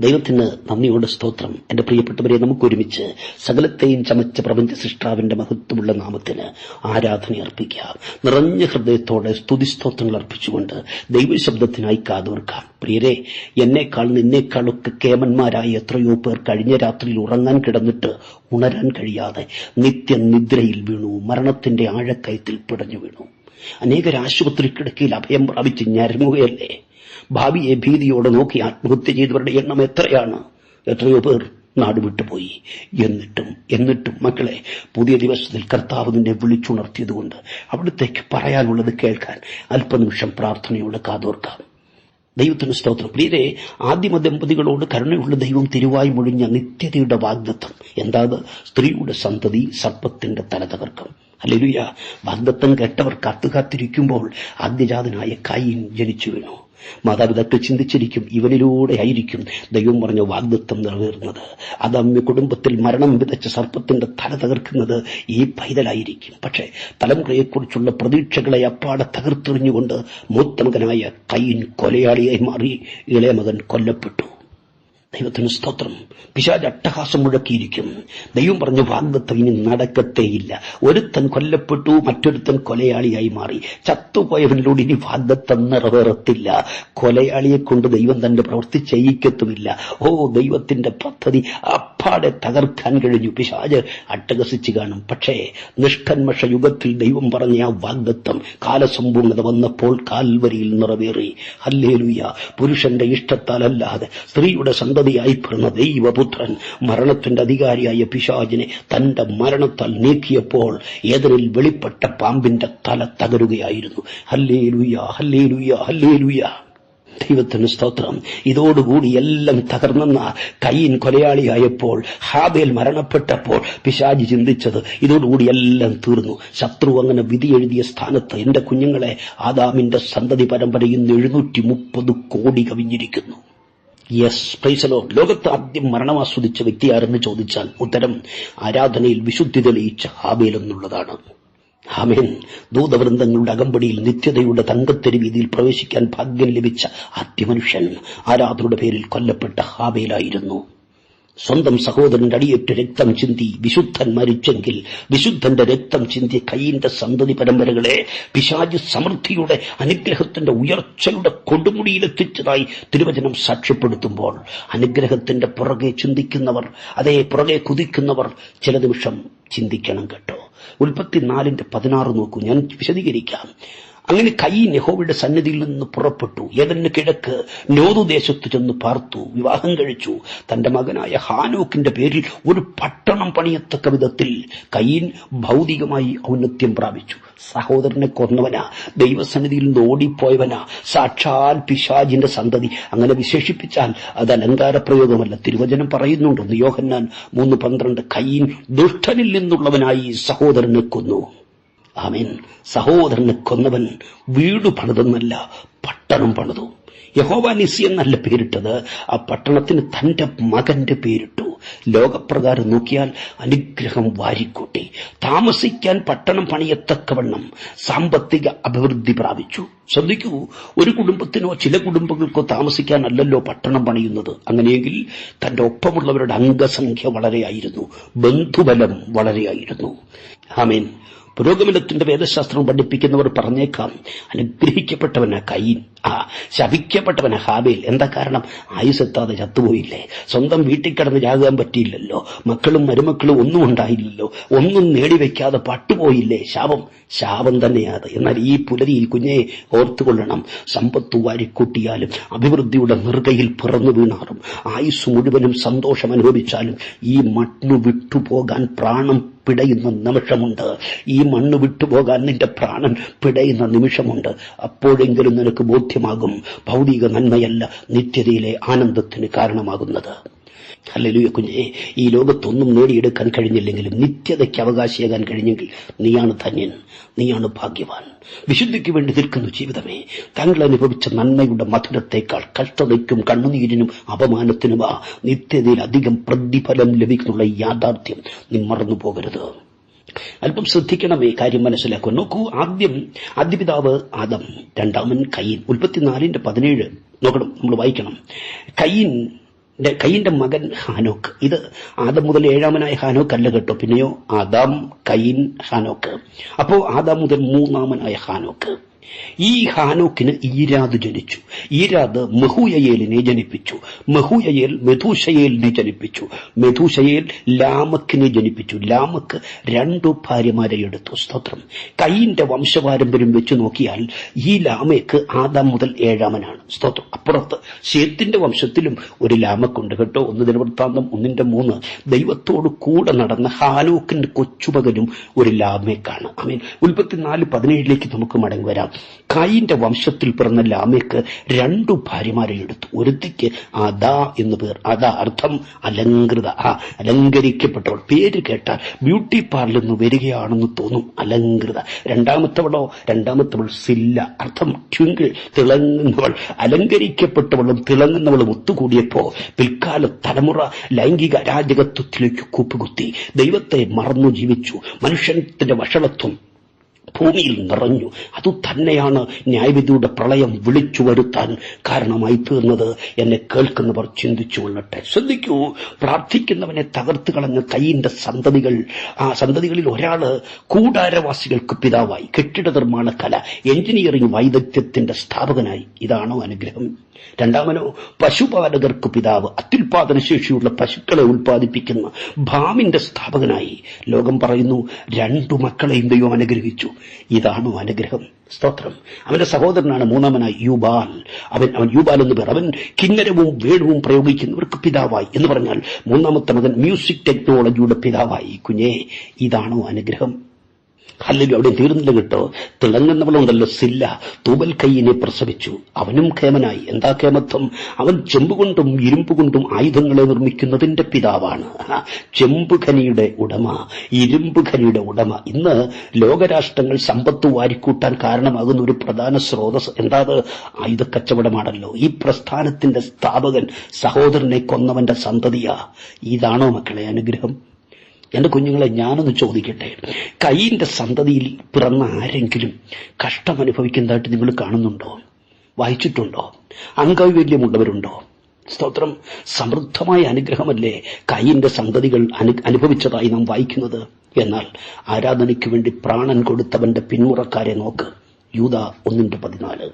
ദൈവത്തിന് നന്ദിയോട് സ്തോത്രം. എന്റെ പ്രിയപ്പെട്ടവരെ നമുക്ക് ഒരുമിച്ച് സകലത്തെയും ചമച്ച പ്രപഞ്ച സൃഷ്ടാവിന്റെ മഹത്വമുള്ള നാമത്തിന് ആരാധന അർപ്പിക്കാം. നിറഞ്ഞ ഹൃദയത്തോടെ സ്തുതി സ്തോത്രങ്ങൾ അർപ്പിച്ചുകൊണ്ട് ദൈവശബ്ദത്തിനായി കാതോർക്കാം. പ്രിയരെ എന്നേക്കാൾ നിന്നേക്കാളൊക്കെ കേമന്മാരായ എത്രയോ പേർ കഴിഞ്ഞ രാത്രിയിൽ ഉറങ്ങാൻ കിടന്നിട്ട് ഉണരാൻ കഴിയാതെ നിത്യനിദ്രയിൽ വീണു. മരണത്തിന്റെ ആഴക്കയത്തിൽ പിടഞ്ഞു വീണു. അനേകർ ആശുപത്രി കിടക്കയിൽ അഭയം പ്രാപിച്ച് ഞരങ്ങുകയല്ലേ? ഭാവിയെ ഭീതിയോടെ നോക്കി ആത്മഹത്യ ചെയ്തവരുടെ എണ്ണം എത്രയാണ്? എത്രയോ പേർ നാടുവിട്ടുപോയി എന്നിട്ടും എന്നിട്ടും മക്കളെ പുതിയ ദിവസത്തിൽ കർത്താവ് നിന്നെ വിളിച്ചുണർത്തിയതുകൊണ്ട് അവിടത്തേക്ക് പറയാനുള്ളത് കേൾക്കാൻ അല്പനിമിഷം പ്രാർത്ഥനയോടെ കാതോർക്കാം. ദൈവത്തിന് സ്തോത്രം. പ്രിയരെ ആദ്യമ ദമ്പതികളോട് കരുണയുള്ള ദൈവം തിരുവായി മുഴിഞ്ഞ നിത്യതയുടെ വാഗ്ദത്വം എന്താണ്? സ്ത്രീയുടെ സന്തതി സർപ്പത്തിന്റെ തല തകർക്കും. അല്ലെലുയ വാഗ്ദത്തം കേട്ടവർ കാത്തുകാത്തിരിക്കുമ്പോൾ ആദ്യജാതനായ കായിൻ ജനിച്ചു വീണു. മാതാപിതാക്കൾ ചിന്തിച്ചിരിക്കും ഇവനിലൂടെ ആയിരിക്കും ദൈവം പറഞ്ഞ വാഗ്ദത്വം നിറവേറുന്നത്. അതമ്മ കുടുംബത്തിൽ മരണം വിതച്ച സർപ്പത്തിന്റെ തല തകർക്കുന്നത് ഈ പൈതലായിരിക്കും. പക്ഷേ തലമുറയെക്കുറിച്ചുള്ള പ്രതീക്ഷകളെ അപ്പാടെ തകർത്തെറിഞ്ഞുകൊണ്ട് മൂത്തമകനായ കൈൻ കൊലയാളിയായി മാറി ഇളയമകൻ കൊല്ലപ്പെട്ടു. ദൈവത്തിന് സ്തോത്രം. പിശാജ് അട്ടഹാസം മുഴക്കിയിരിക്കും. ദൈവം പറഞ്ഞ വാഗ്ദത്തം ഇനി നടക്കത്തേയില്ല. ഒരുത്തൻ കൊല്ലപ്പെട്ടു മറ്റൊരുത്തൻ കൊലയാളിയായി മാറി. ചത്തുപോയവനിലൂടെ ഇനി വാഗ്ദത്തം നിറവേറത്തില്ല. കൊലയാളിയെ കൊണ്ട് ദൈവം തന്റെ പ്രവൃത്തി ചെയ്യിക്കത്തുമില്ല. ഓ ദൈവത്തിന്റെ പദ്ധതി അപ്പാടെ തകർക്കാൻ കഴിഞ്ഞു. പിശാജ് അട്ടഹസിച്ച് കാണും. പക്ഷേ നിഷ്കന്മഷ യുഗത്തിൽ ദൈവം പറഞ്ഞ ആ വാഗ്ദത്തം കാലസമ്പൂർണത വന്നപ്പോൾ കാൽവരിയിൽ നിറവേറി. ഹല്ലേലുയ! പുരുഷന്റെ ഇഷ്ടത്താലല്ലാതെ സ്ത്രീയുടെ സന്തതിയായി പിറന്ന ദൈവപുത്രൻ മരണത്തിന്റെ അധികാരിയായ പിശാജിനെ തന്റെ മരണത്താൽ നീക്കിയപ്പോൾ ഏതൊരിൽ വെളിപ്പെട്ട പാമ്പിന്റെ തല തകരുകയായിരുന്നു. ഹല്ലേലുയ! ഹല്ലേലുയ! ഹല്ലേലുയ! ദൈവത്തിന് സ്തോത്രം. ഇതോടുകൂടി എല്ലാം തകർന്നെന്ന കയ്യൻ കൊലയാളിയായപ്പോൾ ഹാബേൽ മരണപ്പെട്ടപ്പോൾ പിശാജി ചിന്തിച്ചത് ഇതോടുകൂടി എല്ലാം തീർന്നു. ശത്രു അങ്ങനെ വിധി എഴുതിയ സ്ഥാനത്ത് എന്റെ കുഞ്ഞുങ്ങളെ ആദാമിന്റെ സന്തതി പരമ്പരയിൽ നിന്ന് എഴുന്നൂറ്റി മുപ്പത് കോടി കവിഞ്ഞിരിക്കുന്നു. യെസ് പ്രൈസലോ ലോകത്ത് ആദ്യം മരണം ആസ്വദിച്ച വ്യക്തി ആരെന്ന് ചോദിച്ചാൽ ഉത്തരം ആരാധനയിൽ വിശുദ്ധി തെളിയിച്ച ഹാബേൽ എന്നുള്ളതാണ്. ആമേൻ. ദൂതവൃന്ദങ്ങളുടെ അകമ്പടിയിൽ നിത്യതയുടെ തങ്കത്തെരു വീതിയിൽ പ്രവേശിക്കാൻ ഭാഗ്യം ലഭിച്ച ആദ്യമനുഷ്യൻ ആരാധനയുടെ പേരിൽ കൊല്ലപ്പെട്ട ഹാബേലായിരുന്നു സ്വന്തം സഹോദരന്റെ അടിയേറ്റ് രക്തം ചിന്തി വിശുദ്ധൻ മരിച്ചെങ്കിൽ വിശുദ്ധന്റെ രക്തം ചിന്തി കൈയിന്റെ സന്തതി പരമ്പരകളെ പിശാജ് സമൃദ്ധിയുടെ അനുഗ്രഹത്തിന്റെ ഉയർച്ചയുടെ കൊടുമുടിയിലെത്തിച്ചതായി തിരുവചനം സാക്ഷ്യപ്പെടുത്തുമ്പോൾ അനുഗ്രഹത്തിന്റെ പുറകെ ചിന്തിക്കുന്നവർ അതേ പുറകെ കുതിക്കുന്നവർ ചില നിമിഷം ചിന്തിക്കണം കേട്ടോ. ഉൽപ്പത്തിനാലിന്റെ പതിനാറ് നോക്കൂ ഞാൻ വിശദീകരിക്കാം. അങ്ങനെ കൈ നെഹോവയുടെ സന്നിധിയിൽ നിന്ന് പുറപ്പെട്ടു. ഏതെന്ന് കിഴക്ക് നോതുദേശത്ത് ചെന്ന് പാർത്തു. വിവാഹം കഴിച്ചു. തന്റെ മകനായ ഹാനോക്കിന്റെ പേരിൽ ഒരു പട്ടണം പണിയത്തക്ക വിധത്തിൽ കയ്യൻ ഭൗതികമായി ഔന്നത്യം പ്രാപിച്ചു. സഹോദരനെ കൊന്നവനാ ദൈവസന്നിധിയിൽ നിന്ന് ഓടിപ്പോയവനാ സാക്ഷാൽ പിശാജിന്റെ സന്തതി. അങ്ങനെ വിശേഷിപ്പിച്ചാൽ അത് അലങ്കാര പ്രയോഗമല്ല. തിരുവചനം പറയുന്നുണ്ട് യോഹന്നാൻ മൂന്ന് പന്ത്രണ്ട്. കയ്യൻ ദുഷ്ടനിൽ നിന്നുള്ളവനായി സഹോദരനെ കൊന്നു. ആമേൻ. സഹോദരനെ കൊന്നവൻ വീട് പണിതെന്നല്ല പട്ടണം പണിതു. യഹോവ നിസി എന്നല്ല പേരിട്ടത് ആ പട്ടണത്തിന് തന്റെ മകന്റെ പേരിട്ടു. ലോകപ്രകാരം നോക്കിയാൽ അനുഗ്രഹം വാരിക്കൂട്ടി. താമസിക്കാൻ പട്ടണം പണിയത്തക്കവണ്ണം സാമ്പത്തിക അഭിവൃദ്ധി പ്രാപിച്ചു. ശ്രദ്ധിക്കൂ ഒരു കുടുംബത്തിനോ ചില കുടുംബങ്ങൾക്കോ താമസിക്കാനല്ലല്ലോ പട്ടണം പണിയുന്നത്. അങ്ങനെയെങ്കിൽ തന്റെ ഒപ്പമുള്ളവരുടെ അംഗസംഖ്യ വളരെയായിരുന്നു ബന്ധുബലം വളരെയായിരുന്നു ആമേൻ. പുരോഗമനത്തിന്റെ വേദശാസ്ത്രം പഠിപ്പിക്കുന്നവർ പറഞ്ഞേക്കാം. അനുഗ്രഹിക്കപ്പെട്ടവന കൈ ആ ശപിക്കപ്പെട്ടവന ഹാബേൽ. എന്താ കാരണം? ആയുസെത്താതെ ചത്തുപോയില്ലേ? സ്വന്തം വീട്ടിൽ കിടന്ന് ജാകാൻ പറ്റിയില്ലല്ലോ. മക്കളും മരുമക്കളും ഒന്നും ഉണ്ടായില്ലല്ലോ. ഒന്നും നേടിവെക്കാതെ പട്ടുപോയില്ലേ? ശാപം. ശാപം തന്നെയാത്. എന്നാൽ ഈ പുലരിയിൽ കുഞ്ഞെ ഓർത്തുകൊള്ളണം. സമ്പത്ത് വാരിക്കൂട്ടിയാലും അഭിവൃദ്ധിയുടെ നിർഗയിൽ പിറന്നു വീണാറും ആയുസ് മുഴുവനും സന്തോഷം അനുഭവിച്ചാലും ഈ മട്ടു വിട്ടുപോകാൻ പ്രാണം പിടയുന്ന നിമിഷമുണ്ട്. ഈ മണ്ണ് വിട്ടുപോകാൻ നിന്റെ പ്രാണൻ പിടയുന്ന നിമിഷമുണ്ട്. അപ്പോഴെങ്കിലും നിനക്ക് ബോധ്യമാകും. ഭൗതിക നന്മയല്ല നിത്യതയിലെ ആനന്ദത്തിന് കാരണമാകുന്നത്. അല്ലെലുയ കുഞ്ഞേ ഈ ലോകത്തൊന്നും നേടിയെടുക്കാൻ കഴിഞ്ഞില്ലെങ്കിലും നിത്യതയ്ക്ക് അവകാശിയാകാൻ കഴിഞ്ഞെങ്കിൽ നീയാണ് ധന്യൻ നീയാണ് ഭാഗ്യവാൻ. വിശുദ്ധിക്ക് വേണ്ടി നിൽക്കുന്നു ജീവിതമേ. താങ്കൾ അനുഭവിച്ച നന്മയുടെ മധുരത്തേക്കാൾ കഷ്ടതയ്ക്കും കണ്ണുനീരിനും അപമാനത്തിനുമാ നിത്യതയിൽ അധികം പ്രതിഫലം ലഭിക്കുന്നുള്ള യാഥാർത്ഥ്യം നീ മറന്നു പോകരുത് അല്പം ശ്രദ്ധിക്കണമേ കാര്യം മനസ്സിലാക്കുക. നോക്കൂ ആദ്യം ആദ്യപിതാവ് ആദം രണ്ടാമൻ കയ്യൻ ഉൽപ്പത്തിനാലിന്റെ പതിനേഴ്. നോക്കണം നമ്മൾ വായിക്കണം. കയ്യൻ ന്റെ കൈയിന്റെ മകൻ ഹാനോക്ക്. ഇത് ആദം മുതൽ ഏഴാമനായ ഹാനോക്ക് അല്ല കേട്ടോ. പിന്നെയോ ആദാം കൈൻ ഹാനോക്ക്. അപ്പോ ആദാം മുതൽ മൂന്നാമനായ ഹാനോക്ക്. ഈ ഹാനോക്കിന് ഈരാദ് ജനിച്ചു. ഈരാദ് മഹുയയേലിനെ ജനിപ്പിച്ചു. മഹുയയേൽ മെഥൂഷയേലിനെ ജനിപ്പിച്ചു. മെഥൂഷയേൽ ലാമക്കിനെ ജനിപ്പിച്ചു. ലാമക്ക് രണ്ടു ഭാര്യമാരെ എടുത്തു. സ്തോത്രം. കൈയിന്റെ വംശപാരമ്പര്യം വെച്ച് നോക്കിയാൽ ഈ ലാമയ്ക്ക് ആദാം മുതൽ ഏഴാമനാണ്. സ്തോത്രം. അപ്പുറത്ത് ശേത്തിന്റെ വംശത്തിലും ഒരു ലാമക്കുണ്ട് കേട്ടോ. ഒന്ന് ദിനവൃത്താന്തം ഒന്നിന്റെ മൂന്ന്. ദൈവത്തോട് കൂടെ നടന്ന ഹാനോക്കിന്റെ കൊച്ചുമകനും ഒരു ലാമേക്കാണ് ഐ മീൻ ഉൽപ്പത്തി നാല് പതിനേഴിലേക്ക് നമുക്ക് മടങ്ങി വരാം. കായിന്റെ വംശത്തിൽ പിറന്ന ലാമയ്ക്ക് രണ്ടു ഭാര്യമാരെ എടുത്തു. ഒരുത്തിക്ക് അതാ എന്ന് പേർ. അതാ അർത്ഥം അലങ്കൃത ആ അലങ്കരിക്കപ്പെട്ടവൾ. പേര് കേട്ടാൽ ബ്യൂട്ടി പാർലറിൽ നിന്ന് വരികയാണെന്ന് തോന്നും. അലങ്കൃത രണ്ടാമത്തവളോ രണ്ടാമത്തവൾ സില്ല. അർത്ഥം ട്വിങ്കിൾ തിളങ്ങുന്നവൾ. അലങ്കരിക്കപ്പെട്ടവളും തിളങ്ങുന്നവളും ഒത്തുകൂടിയപ്പോ പിൽക്കാല തലമുറ ലൈംഗിക അരാജകത്വത്തിലേക്ക് കൂപ്പുകുത്തി. ദൈവത്തെ മറന്നു ജീവിച്ചു. മനുഷ്യത്തിന്റെ വഷളത്വം ഭൂമിയിൽ നിറഞ്ഞു. അതു തന്നെയാണ് ന്യായവിധിയുടെ പ്രളയം വിളിച്ചു വരുത്താൻ കാരണമായി തീർന്നത്. എന്നെ കേൾക്കുന്നവർ ചിന്തിച്ചു കൊള്ളട്ടെ. ശ്രദ്ധിക്കൂ പ്രാർത്ഥിക്കുന്നവനെ തകർത്ത് കളഞ്ഞ കൈയിന്റെ സന്തതികൾ ആ സന്തതികളിൽ ഒരാൾ കൂടാരവാസികൾക്ക് പിതാവായി. കെട്ടിട നിർമ്മാണ കല എഞ്ചിനീയറിംഗ് വൈദഗ്ധ്യത്തിന്റെ സ്ഥാപകനായി. ഇതാണോ അനുഗ്രഹം. രണ്ടാമനോ പശുപാലകർക്ക് പിതാവ് അത്യുൽപാദന ശേഷിയുള്ള പശുക്കളെ ഉൽപ്പാദിപ്പിക്കുന്ന ഭാമിന്റെ സ്ഥാപകനായി ലോകം പറയുന്നു രണ്ടു മക്കളെയും ദൈവം അനുഗ്രഹിച്ചു. ഇതാണോ അനുഗ്രഹം. സ്തോത്രം. അവന്റെ സഹോദരനാണ് മൂന്നാമനായി യുബാൽ. അവൻ അവൻ യുബാൽ എന്ന് പേർ. അവൻ കിന്നരവും വേണുവും പ്രയോഗിക്കുന്നവർക്ക് പിതാവായി. എന്ന് പറഞ്ഞാൽ മൂന്നാമത്തെ മകൻ മ്യൂസിക് ടെക്നോളജിയുടെ പിതാവായി. കുഞ്ഞേ ഇതാണോ അനുഗ്രഹം? അല്ലെങ്കിൽ അവിടെ തീർന്നില്ല കേട്ടോ? തിളങ്ങുന്നവളുണ്ടല്ലോ സില്ല. തൂവൽ കൈയിനെ പ്രസവിച്ചു. അവനും കേമനായി എന്താ കേമത്വം അവൻ ചെമ്പുകൊണ്ടും ഇരുമ്പുകൊണ്ടും ആയുധങ്ങളെ നിർമ്മിക്കുന്നതിന്റെ പിതാവാണ്. ചെമ്പ് ഖനിയുടെ ഉടമ ഇരുമ്പ് ഖനിയുടെ ഉടമ. ഇന്ന് ലോകരാഷ്ട്രങ്ങൾ സമ്പത്ത് വാരിക്കൂട്ടാൻ കാരണമാകുന്ന ഒരു പ്രധാന സ്രോതസ് എന്താ അത് ആയുധ കച്ചവടമാണല്ലോ ഈ പ്രസ്ഥാനത്തിന്റെ സ്ഥാപകൻ സഹോദരനെ കൊന്നവന്റെ സന്തതിയാ. ഇതാണോ മക്കളെ അനുഗ്രഹം? എന്റെ കുഞ്ഞുങ്ങളെ ഞാനൊന്ന് ചോദിക്കട്ടെ? കൈയിന്റെ സന്തതിയിൽ പിറന്ന ആരെങ്കിലും കഷ്ടം അനുഭവിക്കുന്നതായിട്ട് നിങ്ങൾ കാണുന്നുണ്ടോ? വായിച്ചിട്ടുണ്ടോ? അംഗവൈകല്യമുള്ളവരുണ്ടോ? സ്തോത്രം സമൃദ്ധമായ അനുഗ്രഹമല്ലേ കൈയിന്റെ സന്തതികൾ അനു അനുഭവിച്ചതായി നാം വായിക്കുന്നത്? എന്നാൽ ആരാധനയ്ക്ക് വേണ്ടി പ്രാണൻ കൊടുത്തവന്റെ പിന്മുറക്കാരെ നോക്ക്. യൂത ഒന്നിന്റെ പതിനാല്.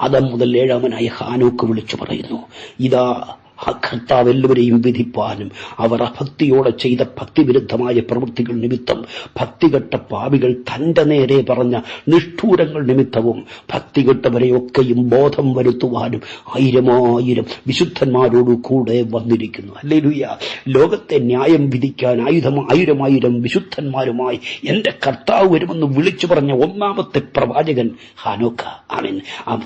അതം മുതൽ ഏഴാമനായ ഹാനോക്ക് വിളിച്ചു പറയുന്നു. ഇതാ ആ കർത്താവ് എല്ലാവരെയും വിധിപ്പാനും അവർ അഭക്തിയോടെ ചെയ്ത ഭക്തിവിരുദ്ധമായ പ്രവൃത്തികൾ നിമിത്തം ഭക്തികെട്ട പാവികൾ തന്റെ നേരെ പറഞ്ഞ നിഷ്ഠൂരങ്ങൾ നിമിത്തവും ഭക്തികെട്ടവരെയൊക്കെയും ബോധം വരുത്തുവാനും ആയിരമായിരം വിശുദ്ധന്മാരോട് കൂടെ വന്നിരിക്കുന്നു. അല്ലേലുയ ലോകത്തെ ന്യായം വിധിക്കാൻ ആയുധം ആയിരമായിരം വിശുദ്ധന്മാരുമായി എന്റെ കർത്താവ് വരുമെന്ന് വിളിച്ചു പറഞ്ഞ ഒന്നാമത്തെ പ്രവാചകൻ ഹാനോക്ക. ആമീൻ.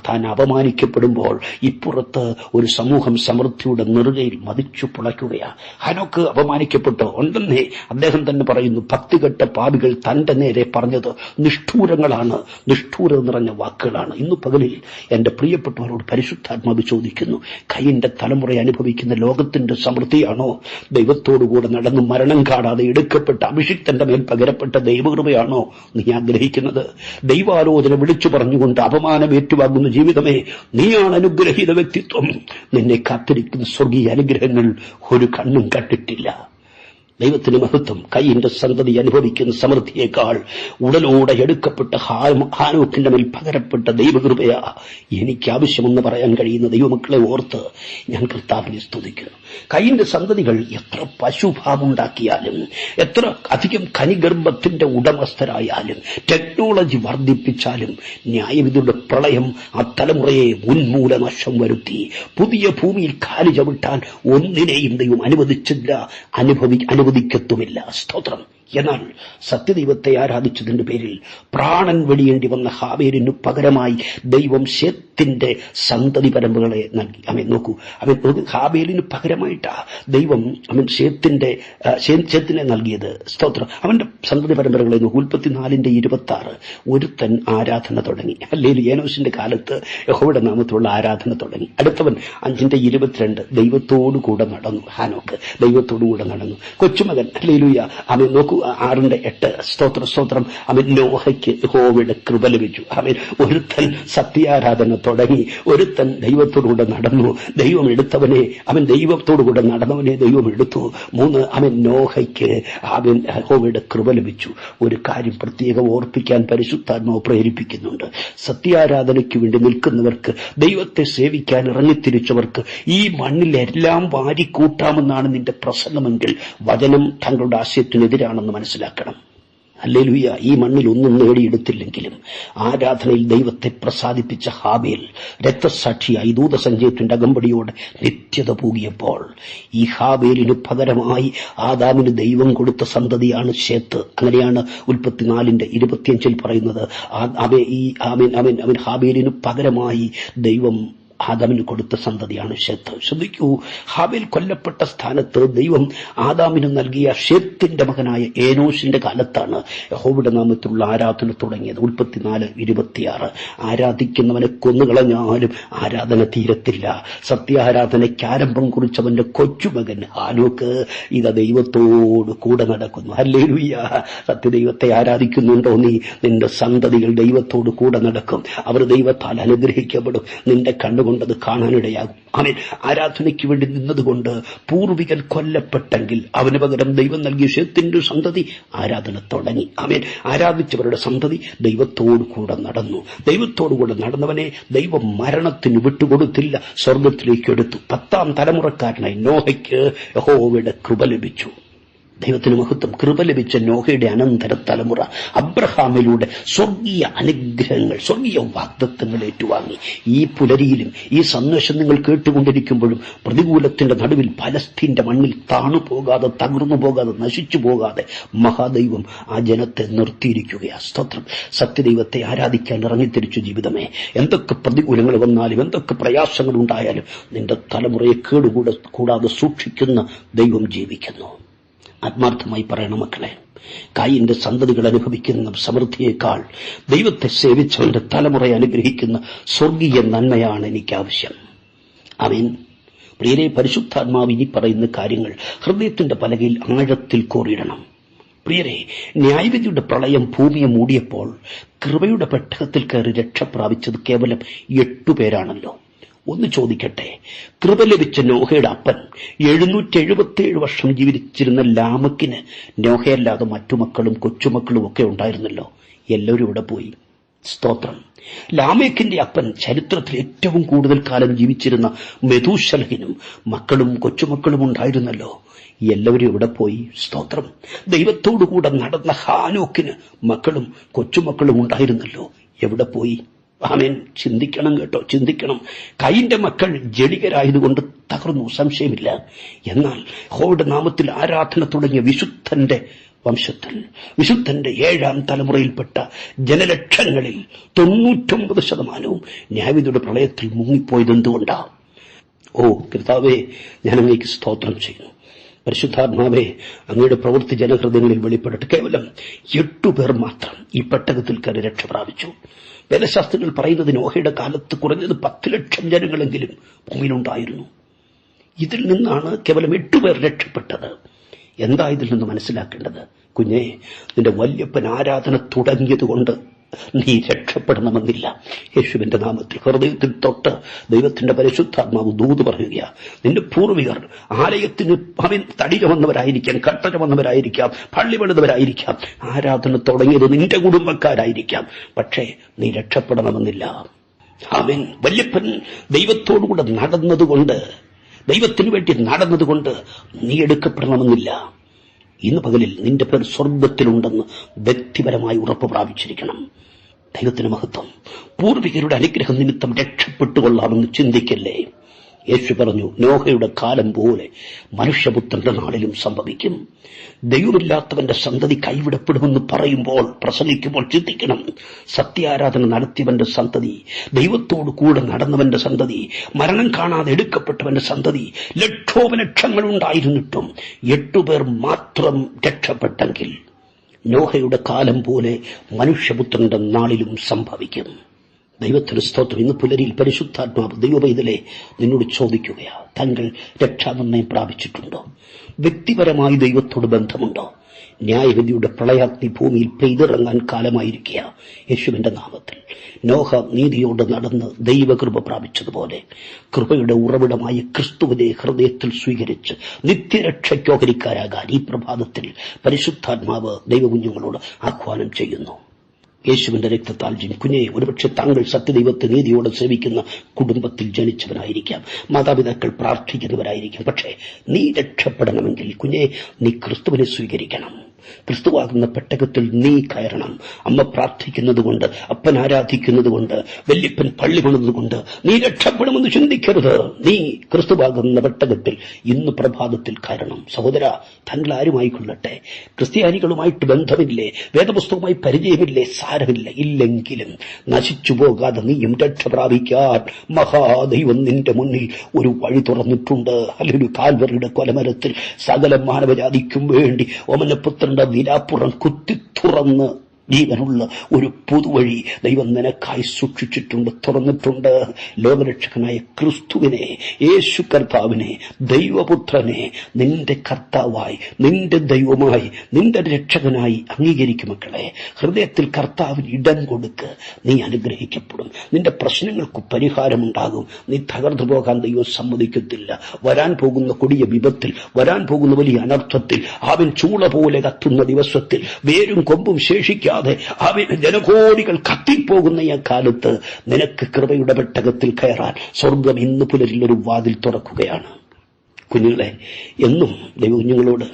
താൻ അപമാനിക്കപ്പെടുമ്പോൾ ഇപ്പുറത്ത് ഒരു സമൂഹം സമൃദ്ധിയുടെ നെറുകയിൽ മതിച്ചു പുളയ്ക്കുകയാ. ഹനോക്ക് അപമാനിക്കപ്പെട്ടോ. ഉണ്ടെന്നേ അദ്ദേഹം തന്നെ പറയുന്നു ഭക്തികെട്ട പാപികൾ തന്റെ നേരെ പറഞ്ഞത് നിഷ്ഠൂരങ്ങളാണ്. നിഷ്ഠൂരം നിറഞ്ഞ വാക്കുകളാണ്. ഇന്ന് പകലിൽ എന്റെ പ്രിയപ്പെട്ടവരോട് പരിശുദ്ധാത്മാവ് ചോദിക്കുന്നു കൈയിന്റെ തലമുറ അനുഭവിക്കുന്ന ലോകത്തിന്റെ സമൃദ്ധിയാണോ? ദൈവത്തോടുകൂടെ നടന്ന് മരണം കാണാതെ എടുക്കപ്പെട്ട അഭിഷിക്തന്റെ മേൽ പകരപ്പെട്ട ദൈവകൃപയാണോ നീ ആഗ്രഹിക്കുന്നത്? ദൈവാലോചന വിളിച്ചു പറഞ്ഞുകൊണ്ട് അപമാനം ഏറ്റുവാങ്ങുന്ന ജീവിതമേ നീയാണ് അനുഗ്രഹീത വ്യക്തിത്വം. നിന്നെ കാത്തിരിക്കുന്ന സ്വർഗീയ അനുഗ്രഹങ്ങൾ ഒരു കണ്ണും കണ്ടിട്ടില്ല. ദൈവത്തിന് മഹത്വം കൈയിന്റെ സന്തതി അനുഭവിക്കുന്ന സമൃദ്ധിയേക്കാൾ ഉടലൂടെ എടുക്കപ്പെട്ട ഹാനോക്കിന്റെ മേൽ പകരപ്പെട്ട ദൈവകൃപയ എനിക്ക് ആവശ്യമെന്ന് പറയാൻ കഴിയുന്ന ദൈവമക്കളെ ഓർത്ത് ഞാൻ കർത്താവിനെ സ്തുതിക്കുന്നു. കൈയിന്റെ സന്തതികൾ എത്ര പശുഭാവുണ്ടാക്കിയാലും എത്ര അധികം കനിഗർഭത്തിന്റെ ഉടമസ്ഥരായാലും ടെക്നോളജി വർദ്ധിപ്പിച്ചാലും ന്യായവിധിയുടെ പ്രളയം ആ തലമുറയെ ഉന്മൂലനഷ്ടം വരുത്തി. പുതിയ ഭൂമിയിൽ കാലു ചവിട്ടാൻ ഒന്നിനെയും ദൈവം അനുവദിച്ചില്ല അനുഭവി അനുവദിക്കത്തുമില്ല. സ്തോത്രം. എന്നാൽ സത്യദൈവത്തെ ആരാധിച്ചതിന്റെ പേരിൽ പ്രാണൻ വെടിയേണ്ടി വന്ന ഹാവേരിനു പകരമായി ദൈവം ശേത്തിന്റെ സന്തതി പരമ്പുകളെ നൽകി. അവൻ നോക്കൂ. അവൻ ഹാബേലിന് പകരമായിട്ടാ ദൈവം അവൻ ശേത്തിന്റെ ശേത്തിനെ നൽകിയത്. സ്തോത്രം. അവന്റെ സന്തതി പരമ്പരകളെ നോക്കൂ. ഉൽപ്പത്തിനാലിന്റെ ഇരുപത്തി ആറ് ഒരുത്തൻ ആരാധന തുടങ്ങി. അല്ലെങ്കിൽ ഏനോസിന്റെ കാലത്ത് യഹോയുടെ നാമത്തിലുള്ള ആരാധന തുടങ്ങി. അടുത്തവൻ അഞ്ചിന്റെ ഇരുപത്തിരണ്ട്. ദൈവത്തോടു കൂടെ നടന്നു. ഹാനോക്ക് ദൈവത്തോടു കൂടെ നടന്നു. കൊച്ചുമകൻ. അല്ലേലൂയ അവൻ നോക്കൂ. ആറിന്റെ എട്ട് സ്തോത്രം സ്തോത്രം. അവൻ നോഹയ്ക്ക് യഹോവയുടെ കൃപ ലഭിച്ചു. അവൻ ഒരുത്തൻ സത്യാരാധന തുടങ്ങി. ഒരുത്തൻ ദൈവത്തോടുകൂടെ നടന്നു. ദൈവം എടുത്തവനെ അവൻ ദൈവത്തോടുകൂടെ നടന്നവനെ ദൈവം എടുത്തു. മൂന്ന് അവൻ നോഹയ്ക്ക് അവൻ യഹോവയുടെ കൃപ ലഭിച്ചു. ഒരു കാര്യം പ്രത്യേകം ഓർപ്പിക്കാൻ പരിശുദ്ധാത്മാവ് പ്രേരിപ്പിക്കുന്നുണ്ട്. സത്യാരാധനയ്ക്ക് വേണ്ടി നിൽക്കുന്നവർക്ക് ദൈവത്തെ സേവിക്കാൻ ഇറങ്ങിത്തിരിച്ചവർക്ക് ഈ മണ്ണിലെല്ലാം വാരിക്കൂട്ടാമെന്നാണ് നിന്റെ പ്രസംഗമെങ്കിൽ വചനം തങ്ങളുടെ ആശയത്തിനെതിരാണെന്ന് മനസ്സിലാക്കണം. അല്ലെലുയ്യ ഈ മണ്ണിൽ ഒന്നും നേടിയെടുത്തില്ലെങ്കിലും ആരാധനയിൽ ദൈവത്തെ പ്രസാദിപ്പിച്ച ഹാബേൽ രക്തസാക്ഷിയായി ദൂതസഞ്ചയത്തിന്റെ അകമ്പടിയോട് നിത്യത പൂകിയപ്പോൾ ഈ ഹാബേലിന് പകരമായി ആദാമിന് ദൈവം കൊടുത്ത സന്തതിയാണ് ഷേത്ത് അങ്ങനെയാണ് ഉൽപ്പത്തിനാലിന്റെ ഇരുപത്തിയഞ്ചിൽ പറയുന്നത്. ഈ അവൻ അവൻ ഹാബേലിന് പകരമായി ദൈവം ആദാമിന് കൊടുത്ത സന്തതിയാണ് ഷെത്ത് ശ്രദ്ധിക്കൂ ഹാബിൽ കൊല്ലപ്പെട്ട സ്ഥാനത്ത് ദൈവം ആദാമിന് നൽകിയ ഷെത്തിന്റെ മകനായ ഏനോഷിന്റെ കാലത്താണ് യഹോവയുടെ നാമത്തിലുള്ള ആരാധന തുടങ്ങിയത്. ഉൽപ്പത്തിനാല് ഇരുപത്തിയാറ്. ആരാധിക്കുന്നവനെ കൊന്നുകളഞ്ഞാലും ആരാധന തീരത്തില്ല. സത്യാരാധനയ്ക്ക് ആരംഭം കുറിച്ചവന്റെ കൊച്ചുമകൻ ഹാനോക്ക് ഇത് ദൈവത്തോട് കൂടെ നടക്കുന്നു. ഹല്ലേലൂയ സത്യദൈവത്തെ ആരാധിക്കുന്നുണ്ടോ നീ? നിന്റെ സന്തതികൾ ദൈവത്തോട് കൂടെ നടക്കും. അവർ ദൈവത്താൽ അനുഗ്രഹിക്കപ്പെടും. നിന്റെ കണ്ണുകൊണ്ടത് കാണാനിടയാകും. അവൻ ആരാധനയ്ക്ക് വേണ്ടി നിന്നതുകൊണ്ട് പൂർവികൻ കൊല്ലപ്പെട്ടെങ്കിൽ അവന് പകരം ദൈവം നൽകിയ ശേത്തിന്റെ സന്തതി ആരാധന തുടങ്ങി. അവൻ ആരാധിച്ചവരുടെ സന്തതി ദൈവത്തോടു കൂടെ നടന്നു. ദൈവത്തോടു കൂടെ നടന്നവനെ ദൈവം മരണത്തിന് വിട്ടുകൊടുത്തില്ല. സ്വർഗത്തിലേക്ക് എടുത്തു. പത്താം തലമുറക്കാരനായി നോഹയ്ക്ക് യഹോവയുടെ കൃപ ലഭിച്ചു. ദൈവത്തിന് മഹത്വം. കൃപ ലഭിച്ച നോഹയുടെ അനന്തര തലമുറ അബ്രഹാമിലൂടെ സ്വർഗീയ അനുഗ്രഹങ്ങൾ സ്വർഗീയ വാഗ്ദത്വങ്ങൾ ഏറ്റുവാങ്ങി. ഈ പുലരിയിലും ഈ സന്ദേശം നിങ്ങൾ കേട്ടുകൊണ്ടിരിക്കുമ്പോഴും പ്രതികൂലത്തിന്റെ നടുവിൽ പലസ്തീന്റെ മണ്ണിൽ താണു പോകാതെ തകർന്നു പോകാതെ നശിച്ചു പോകാതെ മഹാദൈവം ആ ജനത്തെ നിർത്തിയിരിക്കുകയാ. സ്തോത്രം. സത്യദൈവത്തെ ആരാധിക്കാൻ ഇറങ്ങിത്തിരിച്ചു ജീവിതമേ. എന്തൊക്കെ പ്രതികൂലങ്ങൾ വന്നാലും എന്തൊക്കെ പ്രയാസങ്ങൾ ഉണ്ടായാലും നിന്റെ തലമുറയെ കേടുകൂടെ കൂടാതെ സൂക്ഷിക്കുന്ന ദൈവം ജീവിക്കുന്നു. ആത്മാർത്ഥമായി പറയണം മക്കളെ. കായിന്റെ സന്തതികൾ അനുഭവിക്കുന്ന സമൃദ്ധിയേക്കാൾ ദൈവത്തെ സേവിച്ചവന്റെ തലമുറയെ അനുഗ്രഹിക്കുന്ന സ്വർഗീയ നന്മയാണ് എനിക്ക് ആവശ്യം അവൻ പ്രിയരെ പരിശുദ്ധാത്മാവ് ഇനി പറയുന്ന കാര്യങ്ങൾ ഹൃദയത്തിന്റെ പലകയിൽ ആഴത്തിൽ കോറിയിടണം. പ്രിയരെ ന്യായവിധിയുടെ പ്രളയം ഭൂമിയെ മൂടിയപ്പോൾ കൃപയുടെ പെട്ടകത്തിൽ കയറി രക്ഷ പ്രാപിച്ചത് കേവലം എട്ടുപേരാണല്ലോ ഒന്ന് ചോദിക്കട്ടെ? കൃപ ലഭിച്ച നോഹയുടെ അപ്പൻ എഴുന്നൂറ്റി എഴുപത്തിയേഴ് വർഷം ജീവിച്ചിരുന്ന ലാമക്കിന് നോഹയല്ലാതെ മറ്റു മക്കളും കൊച്ചുമക്കളും ഒക്കെ ഉണ്ടായിരുന്നല്ലോ. എല്ലാവരും ഇവിടെ പോയി. സ്തോത്രം. ലാമേക്കിന്റെ അപ്പൻ ചരിത്രത്തിൽ ഏറ്റവും കൂടുതൽ കാലം ജീവിച്ചിരുന്ന മെതൂശലഹിനും മക്കളും കൊച്ചുമക്കളും ഉണ്ടായിരുന്നല്ലോ. എല്ലാവരും ഇവിടെ പോയി. സ്തോത്രം. ദൈവത്തോടുകൂടെ നടന്ന ഹാനോക്കിന് മക്കളും കൊച്ചുമക്കളും ഉണ്ടായിരുന്നല്ലോ. എവിടെ പോയി? ആമേൻ. ചിന്തിക്കണം കേട്ടോ ചിന്തിക്കണം. കൈന്റെ മക്കൾ ജഡികരായതുകൊണ്ട് തകർന്നു സംശയമില്ല. എന്നാൽ ഹോയുടെ നാമത്തിൽ ആരാധന തുടങ്ങിയ വിശുദ്ധന്റെ വംശത്തിൽ വിശുദ്ധന്റെ ഏഴാം തലമുറയിൽപ്പെട്ട ജനലക്ഷങ്ങളിൽ തൊണ്ണൂറ്റൊമ്പത് ശതമാനവും ന്യായവിധിയുടെ പ്രളയത്തിൽ മുങ്ങിപ്പോയത് എന്തുകൊണ്ടാ? ഓ കർത്താവേ ഞാൻ സ്തോത്രം ചെയ്യുന്നു. പരിശുദ്ധാത്മാവേ അങ്ങയുടെ പ്രവൃത്തി ജനഹൃദയങ്ങളിൽ വെളിപ്പെടട്ടെ. കേവലം എട്ടു പേർ മാത്രം ഈ പെട്ടകത്തിൽ കയറി രക്ഷ പ്രാപിച്ചു വേദശാസ്ത്രങ്ങൾ പറയുന്നത് നോഹയുടെ കാലത്ത് കുറഞ്ഞത് പത്ത് ലക്ഷം ജനങ്ങളെങ്കിലും ഭൂമിയിലുണ്ടായിരുന്നു. ഇതിൽ നിന്നാണ് കേവലം എട്ടുപേർ രക്ഷപ്പെട്ടത്. എന്താ ഇതിൽ നിന്ന് മനസ്സിലാക്കേണ്ടത്? കുഞ്ഞെ നിന്റെ വല്യപ്പൻ ആരാധന തുടങ്ങിയതുകൊണ്ട് നീ രക്ഷപ്പെടണമെന്നില്ല. യേശുവിന്റെ നാമത്തിൽ ഹൃദയത്തിൽ തൊട്ട് ദൈവത്തിന്റെ പരിശുദ്ധാത്മാവ് ദൂത് പറയുക നിന്റെ പൂർവികർ ആലയത്തിന് അവൻ തടി ചുമന്നവരായിരിക്കാം കട്ട പള്ളി പണിതവരായിരിക്കാം ആരാധന തുടങ്ങിയത് നിന്റെ കുടുംബക്കാരായിരിക്കാം. പക്ഷേ നീ രക്ഷപ്പെടണമെന്നില്ല. അവൻ വല്യപ്പൻ ദൈവത്തോടുകൂടെ നടന്നതുകൊണ്ട് ദൈവത്തിനു വേണ്ടി നടന്നതുകൊണ്ട് നീ എടുക്കപ്പെടണമെന്നില്ല. ഇന്ന് പകലിൽ നിന്റെ പേർ സ്വർഗത്തിലുണ്ടെന്ന് വ്യക്തിപരമായി ഉറപ്പ് പ്രാപിച്ചിരിക്കണം. ദൈവത്തിന് മഹത്വം. പൂർവികരുടെ അനുഗ്രഹം നിമിത്തം രക്ഷപ്പെട്ടുകൊള്ളാമെന്ന് ചിന്തിക്കല്ലേ? യേശു പറഞ്ഞു നോഹയുടെ കാലം പോലെ മനുഷ്യപുത്രന്റെ നാളിലും സംഭവിക്കും. ദൈവമില്ലാത്തവന്റെ സന്തതി കൈവിടപ്പെടുമെന്ന് പറയുമ്പോൾ പ്രസംഗിക്കുമ്പോൾ ചിന്തിക്കണം. സത്യാരാധന നടത്തിയവന്റെ സന്തതി ദൈവത്തോട് കൂടെ നടന്നവന്റെ സന്തതി മരണം കാണാതെ എടുക്കപ്പെട്ടവന്റെ സന്തതി ലക്ഷോപലക്ഷങ്ങളുണ്ടായിരുന്നിട്ടും എട്ടുപേർ മാത്രം രക്ഷപ്പെട്ടെങ്കിൽ നോഹയുടെ കാലം പോലെ മനുഷ്യപുത്രന്റെ നാളിലും സംഭവിക്കും. ദൈവത്തിന് സ്തോത്രം. ഇന്ന് പുലരിയിൽ പരിശുദ്ധാത്മാവ് ദൈവവൈതലെ നിന്നോട് ചോദിക്കുകയാ താങ്കൾ രക്ഷാനിർണയം പ്രാപിച്ചിട്ടുണ്ടോ? വ്യക്തിപരമായി ദൈവത്തോട് ബന്ധമുണ്ടോ? ന്യായവിധിയുടെ പ്രളയാഗ്നി ഭൂമിയിൽ പെയ്തിറങ്ങാൻ കാലമായിരിക്കുക യേശുവിന്റെ നാമത്തിൽ. നോഹ നീതിയോട് നടന്ന് ദൈവകൃപ പ്രാപിച്ചതുപോലെ കൃപയുടെ ഉറവിടമായ ക്രിസ്തുവിനെ ഹൃദയത്തിൽ സ്വീകരിച്ച് നിത്യരക്ഷയ്ക്കോഹരിക്കാരാകാൻ ഈ പ്രഭാതത്തിൽ പരിശുദ്ധാത്മാവ് ദൈവകുഞ്ഞുങ്ങളോട് ആഹ്വാനം ചെയ്യുന്നു. യേശുവിന്റെ രക്തത്താൽ ജനിക്കുഞ്ഞേ കുഞ്ഞെ ഒരുപക്ഷെ താങ്കൾ സത്യദൈവത്തെ നീതിയോടെ സേവിക്കുന്ന കുടുംബത്തിൽ ജനിച്ചവനായിരിക്കാം മാതാപിതാക്കൾ പ്രാർത്ഥിക്കുന്നവരായിരിക്കും. പക്ഷേ നീ രക്ഷപ്പെടണമെങ്കിൽ കുഞ്ഞെ നീ ക്രിസ്തുവിനെ സ്വീകരിക്കണം. ക്രിസ്തുവാകുന്ന പെട്ടകത്തിൽ നീ കയറണം. അമ്മ പ്രാർത്ഥിക്കുന്നത് കൊണ്ട് അപ്പൻ ആരാധിക്കുന്നത് കൊണ്ട് വല്യപ്പൻ പള്ളി പണിത് കൊണ്ട് നീ രക്ഷപ്പെടുമെന്ന് ചിന്തിക്കരുത്. നീ ക്രിസ്തുവാകുന്ന പെട്ടകത്തിൽ ഇന്ന് പ്രഭാതത്തിൽ കയറണം. സഹോദര താങ്കൾ ആരുമായിക്കൊള്ളട്ടെ ക്രിസ്ത്യാനികളുമായിട്ട് ബന്ധമില്ലേ? വേദപുസ്തകവുമായി പരിചയമില്ലേ? സാരമില്ല. ഇല്ലെങ്കിലും നശിച്ചു പോകാതെ നീയും രക്ഷ പ്രാപിക്കാൻ മഹാദൈവം നിന്റെ മുന്നിൽ ഒരു വഴി തുറന്നിട്ടുണ്ട്. അല്ലൊരു കാൽവറിയുടെ കൊലമരത്തിൽ സകല മാനവജാതിക്കും വേണ്ടി ഓമനപുത്രന്റെ വിലാപ്പുറം കുത്തി തുറന്ന് ജീവനുള്ള ഒരു പുതുവഴി ദൈവം നിനക്കായി സൂക്ഷിച്ചിട്ടുണ്ട് തുറന്നിട്ടുണ്ട്. ലോകരക്ഷകനായ ക്രിസ്തുവിനെ യേശു കർത്താവിനെ ദൈവപുത്രനെ നിന്റെ കർത്താവായി നിന്റെ ദൈവമായി നിന്റെ രക്ഷകനായി അംഗീകരിക്കും മക്കളെ. ഹൃദയത്തിൽ കർത്താവിന് ഇടം കൊടുക്ക്. നീ അനുഗ്രഹിക്കപ്പെടും. നിന്റെ പ്രശ്നങ്ങൾക്ക് പരിഹാരമുണ്ടാകും. നീ തകർന്നു പോകാൻ ദൈവം സമ്മതിക്കത്തില്ല. വരാൻ പോകുന്ന കൊടിയ വിപത്തിൽ വരാൻ പോകുന്ന വലിയ അനർത്ഥത്തിൽ അവൻ ചൂള പോലെ കത്തുന്ന ദിവസത്തിൽ വേരും കൊമ്പും ശേഷിക്കാതെ അവന്റെ ജനകോടികൾ കത്തിപ്പോകുന്ന ഈ കാലത്ത് നിനക്ക് കൃപയുടെ പെട്ടകത്തിൽ കയറാൻ സ്വർഗം ഇന്ന് പുലരിൽ ഒരു വാതിൽ തുറക്കുകയാണ്. കുഞ്ഞുങ്ങളെ എന്നും ദൈവകുഞ്ഞുങ്ങളോട്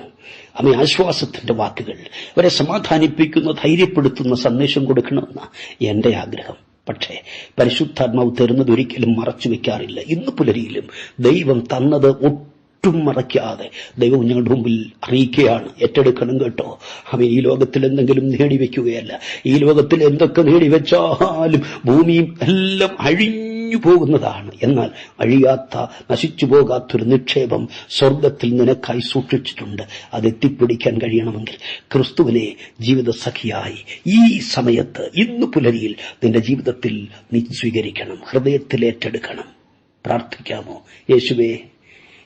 അമ്മ ആശ്വാസത്തിന്റെ വാക്കുകൾ അവരെ സമാധാനിപ്പിക്കുന്ന ധൈര്യപ്പെടുത്തുന്ന സന്ദേശം കൊടുക്കണമെന്ന എന്റെ ആഗ്രഹം. പക്ഷേ പരിശുദ്ധാത്മാവ് തരുന്നത് ഒരിക്കലും മറച്ചു വെക്കാറില്ല. ഇന്ന് പുലരിയിലും ദൈവം തന്നത് ഒട്ടും മറയ്ക്കാതെ ദൈവം ഞങ്ങളുടെ മുമ്പിൽ അറിയിക്കുകയാണ്. ഏറ്റെടുക്കണം കേട്ടോ. അവൻ ഈ ലോകത്തിൽ എന്തെങ്കിലും നേടിവെക്കുകയല്ല ഈ ലോകത്തിൽ എന്തൊക്കെ നേടിവെച്ചാലും ഭൂമിയും എല്ലാം അഴിഞ്ഞു പോകുന്നതാണ്. എന്നാൽ അഴിയാത്ത നശിച്ചു പോകാത്തൊരു നിക്ഷേപം സ്വർഗത്തിൽ നിനക്കായി സൂക്ഷിച്ചിട്ടുണ്ട്. അത് എത്തിപ്പിടിക്കാൻ കഴിയണമെങ്കിൽ ക്രിസ്തുവിനെ ജീവിത സഖിയായി ഈ സമയത്ത് ഇന്ന് പുലരിയിൽ നിന്റെ ജീവിതത്തിൽ നീ സ്വീകരിക്കണം. ഹൃദയത്തിൽ ഏറ്റെടുക്കണം. പ്രാർത്ഥിക്കാമോ? യേശുവേ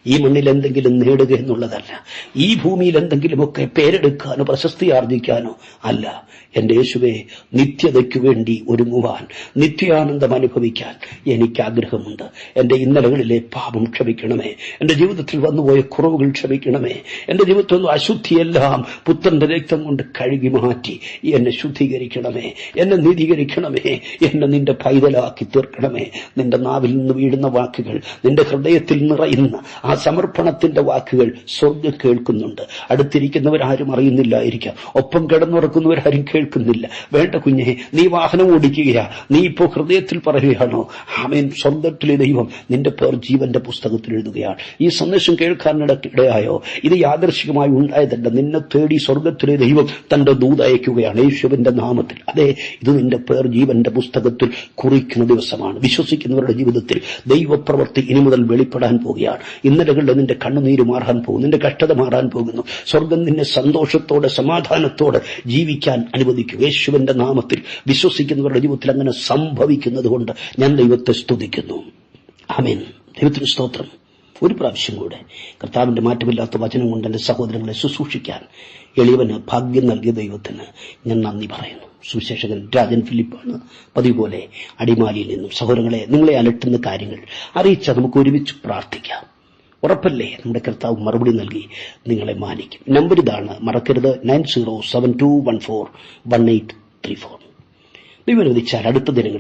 ഈ മണ്ണിൽ എന്തെങ്കിലും നേടുക എന്നുള്ളതല്ല. ഈ ഭൂമിയിൽ എന്തെങ്കിലുമൊക്കെ പേരെടുക്കാനോ പ്രശസ്തി ആർജിക്കാനോ അല്ല. എന്റെ യേശുവെ നിത്യതയ്ക്കു വേണ്ടി ഒരുങ്ങുവാൻ നിത്യാനന്ദം അനുഭവിക്കാൻ എനിക്ക് ആഗ്രഹമുണ്ട് എന്റെ ഇന്നലകളിലെ പാപം ക്ഷമിക്കണമേ. എന്റെ ജീവിതത്തിൽ വന്നുപോയ കുറവുകൾ ക്ഷമിക്കണമേ. എന്റെ ജീവിതത്തിൽ വന്ന അശുദ്ധിയെല്ലാം പുത്രന്റെ രക്തം കൊണ്ട് കഴുകി മാറ്റി എന്നെ ശുദ്ധീകരിക്കണമേ. എന്നെ നീതീകരിക്കണമേ. എന്നെ നിന്റെ പൈതലാക്കി തീർക്കണമേ. നിന്റെ നാവിൽ നിന്ന് വീഴുന്ന വാക്കുകൾ നിന്റെ ഹൃദയത്തിൽ നിറയുന്ന ആ സമർപ്പണത്തിന്റെ വാക്കുകൾ സ്വർഗം കേൾക്കുന്നുണ്ട്. അടുത്തിരിക്കുന്നവരാരും അറിയുന്നില്ലായിരിക്കാം. ഒപ്പം കിടന്നുറക്കുന്നവരാരും കേൾക്കുന്നില്ല. വേണ്ട കുഞ്ഞെ നീ വാഹനം ഓടിക്കുകയാ. നീ ഇപ്പോൾ ഹൃദയത്തിൽ പറയുകയാണോ? ആമേൻ. സ്വർഗത്തിലെ ദൈവം നിന്റെ പേർ ജീവന്റെ പുസ്തകത്തിൽ എഴുതുകയാണ്. ഈ സന്ദേശം കേൾക്കാനിടയായോ? ഇത് യാദർശികമായി ഉണ്ടായതല്ല. നിന്നെ തേടി സ്വർഗത്തിലെ ദൈവം തന്റെ ദൂത് അയക്കുകയാണ്. യേശുവിന്റെ നാമത്തിൽ. അതെ ഇത് നിന്റെ പേർ ജീവന്റെ പുസ്തകത്തിൽ കുറിക്കുന്ന ദിവസമാണ്. വിശ്വസിക്കുന്നവരുടെ ജീവിതത്തിൽ ദൈവപ്രവൃത്തി ഇനി മുതൽ വെളിപ്പെടാൻ പോവുകയാണ്. ഇന്നലകളിൽ നിന്റെ കണ്ണുനീര് മാറാൻ പോകും നിന്റെ കഷ്ടത മാറാൻ പോകുന്നു. സ്വർഗം നിന്നെ സന്തോഷത്തോടെ സമാധാനത്തോടെ ജീവിക്കാൻ അനുവദിക്കും. യേശുവിന്റെ നാമത്തിൽ വിശ്വസിക്കുന്നവരുടെ ജീവിതത്തിൽ അങ്ങനെ സംഭവിക്കുന്നത് കൊണ്ട് ഞാൻ ദൈവത്തെ സ്തുതിക്കുന്നു. ആമേൻ. ദൈവത്തിന് സ്തോത്രം. ഒരു പ്രാവശ്യം കൂടെ കർത്താവിന്റെ മാറ്റമില്ലാത്ത വചനം കൊണ്ട് എന്റെ സഹോദരങ്ങളെ ശുശ്രൂഷിക്കാൻ എളിയവന് ഭാഗ്യം നൽകിയ ദൈവത്തിന് ഞാൻ നന്ദി പറയുന്നു. സുവിശേഷകൻ രാജൻ ഫിലിപ്പാണ് പതിവ് പോലെ അടിമാലിയിൽ നിന്നും സഹോദരങ്ങളെ നിങ്ങളെ അലട്ടുന്ന കാര്യങ്ങൾ അറിയിച്ചാൽ നമുക്ക് ഒരുമിച്ച് പ്രാർത്ഥിക്കാം. ഉറപ്പല്ലേ? നമ്മുടെ കർത്താവ് മറുപടി നൽകി നിങ്ങളെ മാനിക്കും. നമ്പർ ഇതാണ്. മറക്കരുത്. Nine zero seven two one four one eight three four. ദൈവം അനുവദിച്ചാൽ അടുത്ത ദിനങ്ങളിൽ